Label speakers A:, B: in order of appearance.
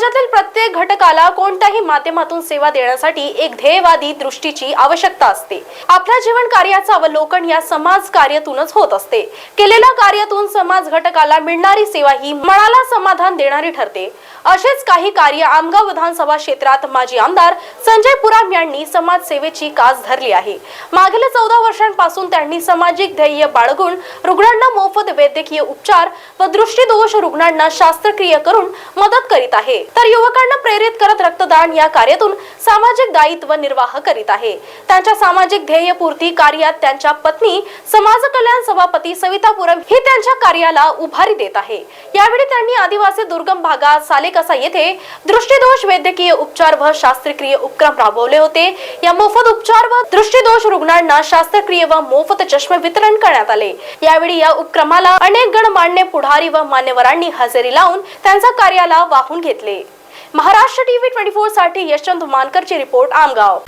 A: समाजातील प्रत्येक घटकाला कोणत्याही माध्यमातून सेवा देण्यासाठी एक ध्येयवादी दृष्टीची आवश्यकता असते. आपल्या जीवन कार्याचं अवलोकन या समाज कार्यातूनच होत असते. केलेल्या कार्यातून समाज घटकाला मिळणारी सेवा ही मनाला समाधान देणारी ठरते. असेच काही कार्य आमगाव विधानसभा क्षेत्रात माजी आमदार संजय पुराम यांनी समाजसेवेची कास धरली आहे. मागील चौदा वर्षांपासून त्यांनी सामाजिक ध्येय बाळगून रुग्णांना मोफत वैद्यकीय उपचार व दृष्टीदोष रुग्णांना शास्त्रक्रिया करून मदत करीत आहे. तर युवकांना प्रेरित करत रक्तदान या कार्यातून सामाजिक दायित्व निर्वाह करीत आहे. त्यांच्या सामाजिक ध्येयपूर्ती कार्यात त्यांच्या पत्नी समाज कल्याण सभापती सविता पुरम ही त्यांच्या कार्याला उभारी देत आहे. यावेळी त्यांनी आदिवासी दुर्गम भागात सालेकसा येथे दृष्टीदोष वैद्यकीय उपचार व शास्त्रक्रिय उपक्रम राबवले होते. या मोफत उपचार व दृष्टीदोष रुग्णांना शास्त्रक्रिय व मोफत चष्मे वितरण करण्यात आले. यावेळी या उपक्रमाला अनेक गणमान्य पुढारी व मान्यवरांनी हजेरी लावून त्यांच्या कार्याला वाहून घेतले. महाराष्ट्र टीव्ही ट्वेंटी फोरसाठी यशवंत मानकरची रिपोर्ट आमगाव.